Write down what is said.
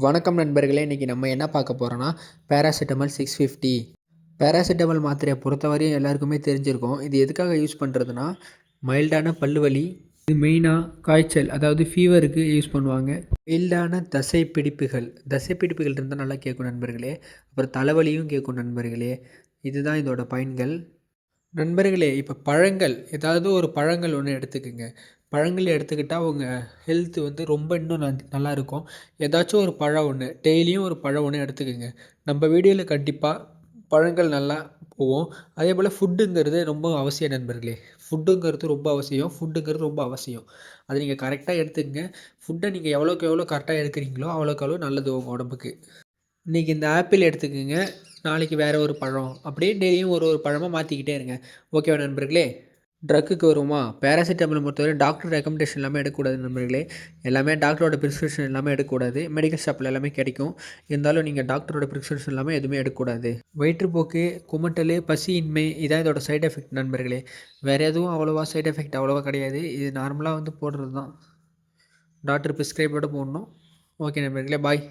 வணக்கம் நண்பர்களே இன்றைக்கி நம்ம என்ன பார்க்க போகிறோன்னா பேராசிட்டமல் சிக்ஸ் ஃபிஃப்டி பேராசிட்டமல் மாத்திரையை பொறுத்தவரையும் எல்லாருக்குமே தெரிஞ்சிருக்கும். இது எதுக்காக யூஸ் பண்ணுறதுனா மைல்டான பல்லுவலி இது மெயினாக காய்ச்சல் அதாவது ஃபீவருக்கு யூஸ் பண்ணுவாங்க. மைல்டான தசை பிடிப்புகள் தசை பிடிப்புகள் இருந்தால் நல்லா கேட்கும் நண்பர்களே. அப்புறம் தலைவலியும் கேட்கும் நண்பர்களே. இதுதான் இதோட பயன்கள். நண்பர்களே இப்போ பழங்கள் ஏதாவது ஒரு பழங்கள் ஒன்று எடுத்துக்கோங்க. பழங்கள் எடுத்துக்கிட்டால் உங்கள் ஹெல்த்து வந்து ரொம்ப இன்னும் ந நல்லாயிருக்கும் ஏதாச்சும் ஒரு பழம் ஒன்று டெய்லியும் ஒரு பழம் ஒன்று எடுத்துக்கோங்க. நம்ம வீடியோவில் கண்டிப்பாக பழங்கள் நல்லா போவோம் அதே போல் ஃபுட்டுங்கிறது ரொம்ப அவசியம் நண்பர்களே. ஃபுட்டுங்கிறது ரொம்ப அவசியம் ஃபுட்டுங்கிறது ரொம்ப அவசியம். அதை நீங்கள் கரெக்டாக எடுத்துக்கங்க. ஃபுட்டை நீங்கள் எவ்வளோக்கு எவ்வளோ கரெக்டாக எடுக்கிறீங்களோ அவ்வளோக்கு அவ்வளோ நல்லது உங்கள் உடம்புக்கு. இன்றைக்கி இந்த ஆப்பிள் எடுத்துக்கோங்க. நாளைக்கு வேறு ஒரு பழம். அப்படியே டெய்லியும் ஒரு ஒரு பழமாக மாற்றிக்கிட்டே இருங்க. ஓகேவா நண்பர்களே? ட்ரக்குக்கு வருமா பேராசிட்டமல் பொறுத்தவரை டாக்டர் ரெக்கமெண்டேஷன் எல்லாமே எடுக்கக்கூடாது நண்பர்களே. எல்லாமே டாக்டரோட ப்ரிஸ்கிரிப்ஷன் எல்லாமே எடுக்கக்கூடாது. மெடிக்கல் ஷாப்பில் எல்லாமே கிடைக்கும். இருந்தாலும் நீங்கள் டாக்டரோட ப்ரிஸ்கிரிப்ஷன் எல்லாமே எதுவுமே எடுக்கக்கூடாது. வயிற்றுப்போக்கு குமட்டல் பசியின்மை இதான் இதோட சைட் எஃபெக்ட் நண்பர்களே. வேறு எதுவும் அவ்வளோவா சைடு எஃபெக்ட் அவ்வளோவா கிடையாது. இது நார்மலாக வந்து போடுறது தான் டாக்டர் ப்ரிஸ்கிரைபோடு போடணும். ஓகே நண்பர்களே பாய்